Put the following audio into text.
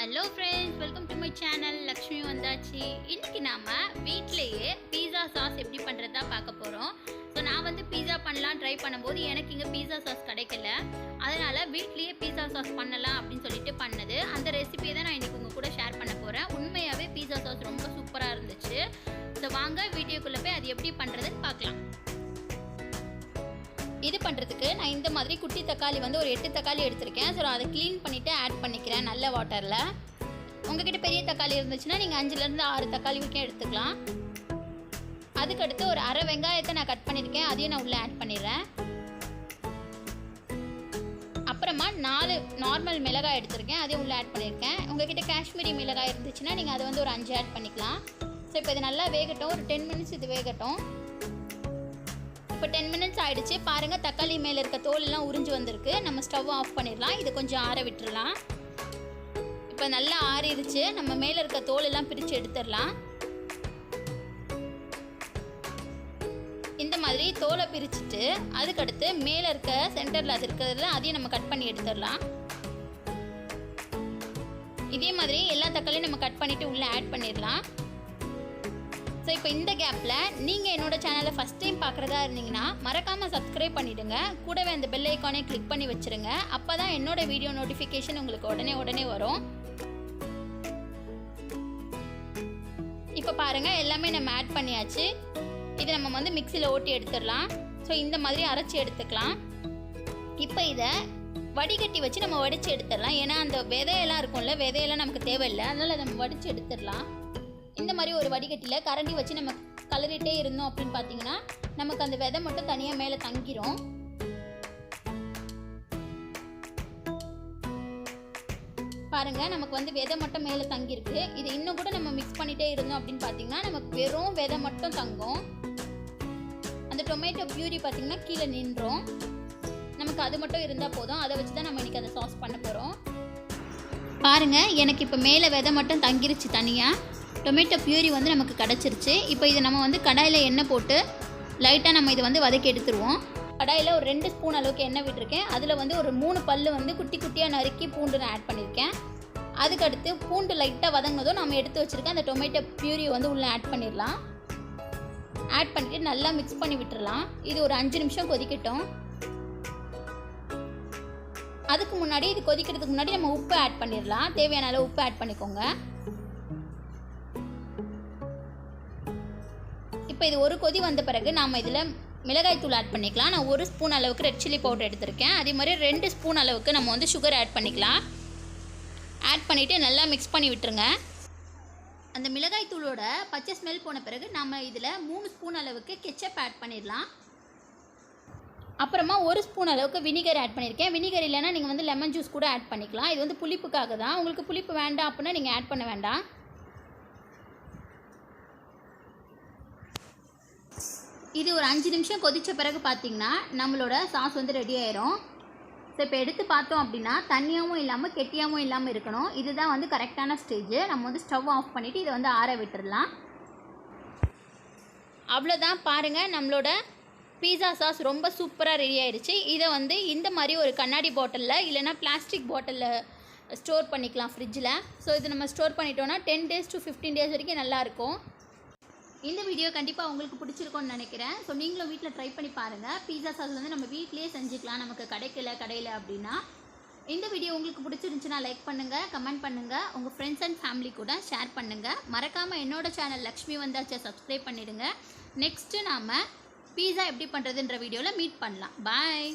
Hello friends welcome to my channel Lakshmi வந்தாச்சு இன்றைக்கி நாம் வீட்டிலையே பீஸா சாஸ் எப்படி பண்ணுறதா பார்க்க போகிறோம் ஸோ நான் வந்து பீஸா பண்ணலாம் ட்ரை பண்ணும்போது எனக்கு இங்கே பீஸா சாஸ் கிடைக்கல. அதனால் வீட்லேயே பீஸா சாஸ் பண்ணலாம் அப்படின்னு சொல்லிட்டு பண்ணது. அந்த ரெசிபியை தான் நான் இன்றைக்கி உங்கள் கூட ஷேர் பண்ண போகிறேன் உண்மையாகவே பீஸா சாஸ் ரொம்ப சூப்பராக இருந்துச்சு. ஸோ வாங்க வீடியோக்குள்ளே போய் இது பண்ணுறதுக்கு நான் இந்த மாதிரி குட்டி தக்காளி வந்து ஒரு எட்டு தக்காளி எடுத்திருக்கேன். ஸோ அதை க்ளீன் பண்ணிவிட்டு ஆட் பண்ணிக்கிறேன் நல்ல வாட்டரில் உங்ககிட்ட பெரிய தக்காளி இருந்துச்சுன்னா நீங்கள் அஞ்சுலேருந்து ஆறு தக்காளி வரைக்கும் எடுத்துக்கலாம். அதுக்கடுத்து ஒரு அரை வெங்காயத்தை நான் கட் பண்ணியிருக்கேன். அதையும் நான் உள்ளே ஆட் பண்ணிடுறேன். அப்புறமா நாலு நார்மல் மிளகாய் எடுத்திருக்கேன். அதையும் உள்ளே ஆட் பண்ணியிருக்கேன். உங்ககிட்ட காஷ்மீரி மிளகாய் இருந்துச்சுன்னா நீங்கள் அதை வந்து ஒரு அஞ்சு ஆட் பண்ணிக்கலாம். ஸோ இப்போ இது நல்லா வேகட்டும். ஒரு டென் மினிட்ஸ் இது வேகட்டும். இப்போ டென் மினிட்ஸ் ஆகிடுச்சு பாருங்கள் தக்காளி மேலே இருக்க தோலெல்லாம் உறிஞ்சு வந்திருக்கு. நம்ம ஸ்டவ் ஆஃப் பண்ணிடலாம். இது கொஞ்சம் ஆற விட்டுடலாம் இப்போ நல்லா ஆறிடுச்சு. நம்ம மேலே இருக்க தோலெல்லாம் பிரித்து எடுத்துடலாம். இந்த மாதிரி தோலை பிரிச்சுட்டு அதுக்கடுத்து மேலே இருக்க சென்டரில் அது இருக்கிறதுல அதையும் நம்ம கட் பண்ணி எடுத்துடலாம். இதே மாதிரி எல்லா தக்காளியும் நம்ம கட் பண்ணிவிட்டு உள்ளே ஆட் பண்ணிடலாம். ஸோ இப்போ இந்த கேப்பில் நீங்கள் என்னோட சேனலை ஃபஸ்ட் டைம் பார்க்குறதா இருந்தீங்கன்னா மறக்காமல் சப்ஸ்கிரைப் பண்ணிவிடுங்க கூடவே அந்த பெல் ஐக்கானே கிளிக் பண்ணி வச்சுருங்க. அப்போ தான் என்னோட வீடியோ நோட்டிஃபிகேஷன் உங்களுக்கு உடனே உடனே வரும். இப்போ பாருங்கள் எல்லாமே நம்ம ஆட் பண்ணியாச்சு. இதை நம்ம வந்து மிக்சியில் ஓட்டி எடுத்துடலாம். ஸோ இந்த மாதிரி அரைச்சி எடுத்துக்கலாம். இப்போ இதை வடிகட்டி வச்சு நம்ம வடித்து எடுத்துடலாம். ஏன்னா அந்த விதையெல்லாம் இருக்கும்ல விதையெல்லாம் நமக்கு தேவையில்லை. அதனால் நம்ம வடித்து எடுத்துடலாம். இந்த மாதிரி ஒரு வடிகட்டியில் கரண்டி வச்சு நம்ம கலரிட்டே இருந்தோம் அப்படின்னு பார்த்தீங்கன்னா நமக்கு அந்த விதை மட்டும் தனியாக மேலே தங்கிரும். பாருங்க நமக்கு வந்து விதை மட்டும் மேலே தங்கியிருக்கு. இது இன்னும் கூட நம்ம மிக்ஸ் பண்ணிட்டே இருந்தோம் அப்படின்னு பார்த்தீங்கன்னா நமக்கு வெறும் விதை மட்டும் தங்கும். அந்த டொமேட்டோ பியூரி பார்த்தீங்கன்னா கீழே நின்றோம். நமக்கு அது மட்டும் இருந்தால் போதும். அதை வச்சு தான் நம்ம இன்னைக்கு அந்த சாஸ் பண்ண போகிறோம் பாருங்க எனக்கு இப்போ மேலே விதை மட்டும் தங்கிருச்சு தனியாக டொமேட்டோ பியூரி வந்து நமக்கு கிடச்சிருச்சு. இப்போ இதை நம்ம வந்து கடாயில் எண்ணெய் போட்டு லைட்டாக நம்ம இதை வந்து வதக்கி எடுத்துருவோம். கடாயில் ஒரு ரெண்டு ஸ்பூன் அளவுக்கு எண்ணெய் விட்டுருக்கேன். அதில் வந்து ஒரு மூணு பல் வந்து குட்டி குட்டியாக நறுக்கி பூண்டு நான் ஆட் பண்ணியிருக்கேன். அதுக்கடுத்து பூண்டு லைட்டாக வதங்கினதும் நம்ம எடுத்து வச்சுருக்க அந்த டொமேட்டோ பியூரி வந்து உள்ளே ஆட் பண்ணிடலாம். ஆட் பண்ணிவிட்டு நல்லா மிக்ஸ் பண்ணி விட்டுடலாம் இது ஒரு அஞ்சு நிமிஷம் கொதிக்கட்டும். அதுக்கு முன்னாடி இது கொதிக்கிறதுக்கு முன்னாடி நம்ம உப்பு ஆட் பண்ணிடலாம். தேவையான அளவு உப்பு ஆட் பண்ணிக்கோங்க. இப்போ இது ஒரு கொதி வந்த பிறகு நாம் இதில் மிளகாய் தூள் ஆட் பண்ணிக்கலாம். நான் ஒரு ஸ்பூன் அளவுக்கு ரெட் சில்லி பவுடர் எடுத்திருக்கேன். அதே மாதிரி ரெண்டு ஸ்பூன் அளவுக்கு நம்ம வந்து சுகர் ஆட் பண்ணிக்கலாம். ஆட் பண்ணிவிட்டு நல்லா மிக்ஸ் பண்ணி விட்டுருங்க. அந்த மிளகாய் தூளோட பச்சை ஸ்மெல் போன பிறகு நம்ம இதில் மூணு ஸ்பூன் அளவுக்கு கெச்சப் ஆட் பண்ணிடலாம். அப்புறமா ஒரு ஸ்பூன் அளவுக்கு வினிகர் ஆட் பண்ணியிருக்கேன் வினிகர் இல்லைன்னா நீங்கள் வந்து லெமன் ஜூஸ் கூட ஆட் பண்ணிக்கலாம். இது வந்து புளிப்புக்காக தான். உங்களுக்கு புளிப்பு வேண்டாம் அப்படின்னா நீங்கள் ஆட் பண்ண வேண்டாம். இது ஒரு அஞ்சு நிமிஷம் கொதித்த பிறகு பார்த்தீங்கன்னா நம்மளோட சாஸ் வந்து ரெடி ஆயிரும். ஸோ இப்போ எடுத்து பார்த்தோம் அப்படின்னா தண்ணியாகவும் இல்லாமல் கெட்டியாகவும் இல்லாமல் இருக்கணும். இதுதான் வந்து கரெக்டான ஸ்டேஜ் நம்ம வந்து ஸ்டவ் ஆஃப் பண்ணிவிட்டு இதை வந்து ஆற விட்டுடலாம் அவ்வளோதான் பாருங்கள் நம்மளோட பீஸா சாஸ் ரொம்ப சூப்பராக ரெடி ஆயிடுச்சு. இதை வந்து இந்த மாதிரி ஒரு கண்ணாடி பாட்டிலில் இல்லைனா பிளாஸ்டிக் பாட்டிலில் ஸ்டோர் பண்ணிக்கலாம் ஃப்ரிட்ஜில் ஸோ இது நம்ம ஸ்டோர் பண்ணிட்டோன்னா ten days to fifteen days வரைக்கும் நல்லாயிருக்கும் இந்த வீடியோ கண்டிப்பாக உங்களுக்கு பிடிச்சிருக்கும்னு நினைக்கிறேன். ஸோ நீங்களும் வீட்டில் ட்ரை பண்ணி பாருங்கள் பீஸா சாஸ் வந்து நம்ம வீட்லேயே செஞ்சுக்கலாம். நமக்கு கிடைக்கல கடையில் அப்படின்னா. இந்த வீடியோ உங்களுக்கு பிடிச்சிருந்துச்சுன்னா லைக் பண்ணுங்கள் கமெண்ட் பண்ணுங்கள் உங்கள் ஃப்ரெண்ட்ஸ் அண்ட் ஃபேமிலி கூட ஷேர் பண்ணுங்கள் மறக்காமல் என்னோடய சேனல் லக்ஷ்மி வந்தாச்சை சப்ஸ்கிரைப் பண்ணிவிடுங்க நெக்ஸ்ட்டு நாம் பீஸா எப்படி பண்ணுறதுன்ற வீடியோவில் மீட் பண்ணலாம். பாய்